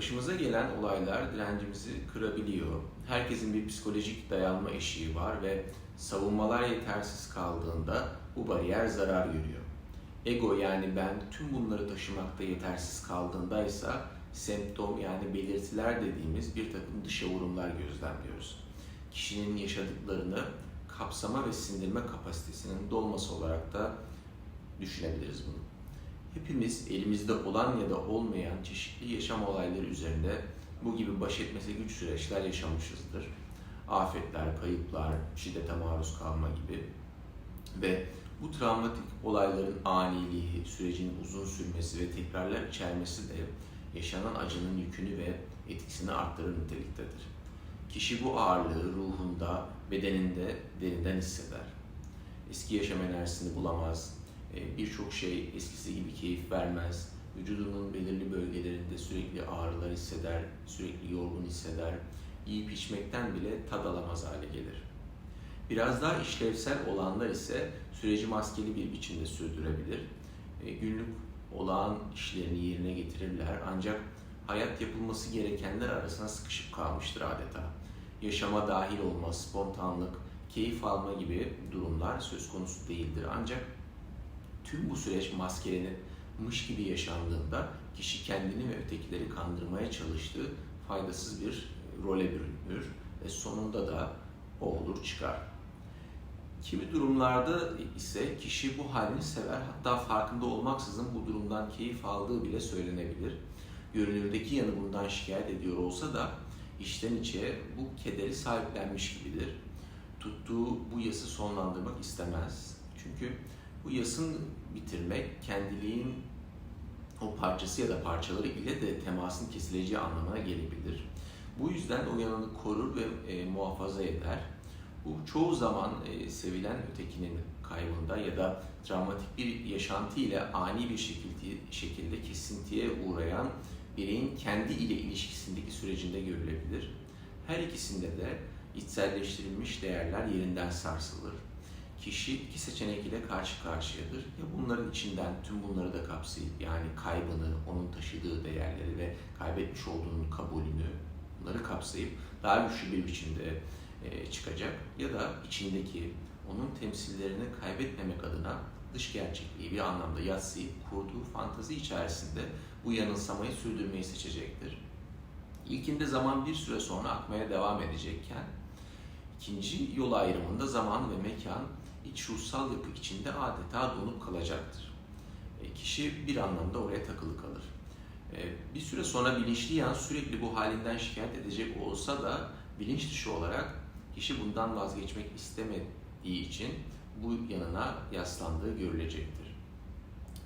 Başımıza gelen olaylar direncimizi kırabiliyor. Herkesin bir psikolojik dayanma eşiği var ve savunmalar yetersiz kaldığında bu bariyer zarar görüyor. Ego yani ben tüm bunları taşımakta yetersiz kaldığında ise semptom yani belirtiler dediğimiz bir takım dışa vurumlar gözlemliyoruz. Kişinin yaşadıklarını kapsama ve sindirme kapasitesinin dolması olarak da düşünebiliriz bunu. Hepimiz elimizde olan ya da olmayan çeşitli yaşam olayları üzerinde bu gibi baş etmesi güç süreçler yaşamışızdır. Afetler, kayıplar, şiddete maruz kalma gibi ve bu travmatik olayların aniliği, sürecin uzun sürmesi ve tekrarlar içermesi de yaşanan acının yükünü ve etkisini arttırır niteliktedir. Kişi bu ağırlığı ruhunda, bedeninde derinden hisseder. Eski yaşam enerjisini bulamaz, birçok şey eskisi gibi keyif vermez, vücudunun belirli bölgelerinde sürekli ağrılar hisseder, sürekli yorgun hisseder, yiyip içmekten bile tad alamaz hale gelir. Biraz daha işlevsel olanlar ise süreci maskeli bir biçimde sürdürebilir. E, günlük olağan işlerini yerine getirirler ancak hayat yapılması gerekenler arasına sıkışıp kalmıştır adeta. Yaşama dahil olma, spontanlık, keyif alma gibi durumlar söz konusu değildir. Ancak tüm bu süreç maskelenip mış gibi yaşandığında kişi kendini ve ötekileri kandırmaya çalıştığı faydasız bir role bürünür ve sonunda da o olur çıkar. Kimi durumlarda ise kişi bu halini sever hatta farkında olmaksızın bu durumdan keyif aldığı bile söylenebilir. Görünürdeki yanı bundan şikayet ediyor olsa da içten içe bu kederi sahiplenmiş gibidir. Tuttuğu bu yası sonlandırmak istemez. Çünkü bu yasın bitirmek kendiliğin o parçası ya da parçaları ile de temasın kesileceği anlamına gelebilir. Bu yüzden o yanını korur ve e, muhafaza eder. Bu çoğu zaman e, sevilen ötekinin kaybında ya da travmatik bir yaşantı ile ani bir şekilde, şekilde kesintiye uğrayan bireyin kendi ile ilişkisindeki sürecinde görülebilir. Her ikisinde de içselleştirilmiş değerler yerinden sarsılır. Kişi iki seçenek ile karşı karşıyadır. Ya bunların içinden tüm bunları da kapsayıp yani kaybını, onun taşıdığı değerleri ve kaybetmiş olduğunun kabulünü bunları kapsayıp daha güçlü bir biçimde e, çıkacak ya da içindeki onun temsillerini kaybetmemek adına dış gerçekliği bir anlamda yatsıyıp kurduğu fantazi içerisinde bu yanılsamayı sürdürmeyi seçecektir. İlkinde zaman bir süre sonra akmaya devam edecekken ikinci yol ayrımında zaman ve mekan iç ruhsal yapı içinde adeta donup kalacaktır. E, kişi bir anlamda oraya takılı kalır. E, bir süre sonra bilinçli yan sürekli bu halinden şikayet edecek olsa da bilinç dışı olarak kişi bundan vazgeçmek istemediği için bu yanına yaslandığı görülecektir.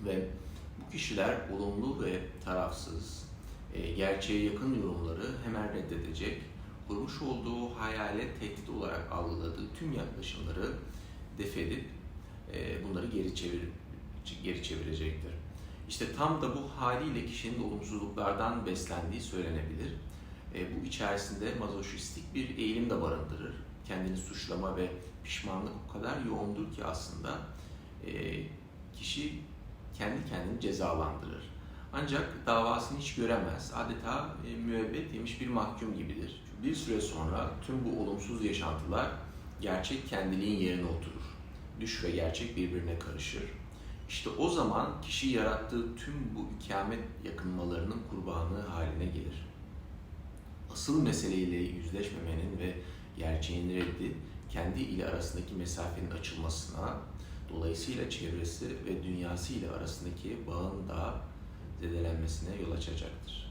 Ve bu kişiler olumlu ve tarafsız, e, gerçeğe yakın yorumları hemen reddedecek, kurmuş olduğu hayale tehdit olarak algıladığı tüm yaklaşımları defedip e, bunları geri çevir geri çevirecektir. İşte tam da bu haliyle kişinin olumsuzluklardan beslendiği söylenebilir. E, bu içerisinde mazoşistik bir eğilim de barındırır. Kendini suçlama ve pişmanlık o kadar yoğundur ki aslında e, kişi kendi kendini cezalandırır. Ancak davasını hiç göremez. Adeta e, müebbet yemiş bir mahkum gibidir. Bir süre sonra tüm bu olumsuz yaşantılar gerçek kendiliğin yerine oturur. Düş ve gerçek birbirine karışır. İşte o zaman kişi yarattığı tüm bu ikamet yakınmalarının kurbanı haline gelir. Asıl meseleyle yüzleşmemenin ve gerçeğin reddi kendi ile arasındaki mesafenin açılmasına, dolayısıyla çevresi ve dünyası ile arasındaki bağın da zedelenmesine yol açacaktır.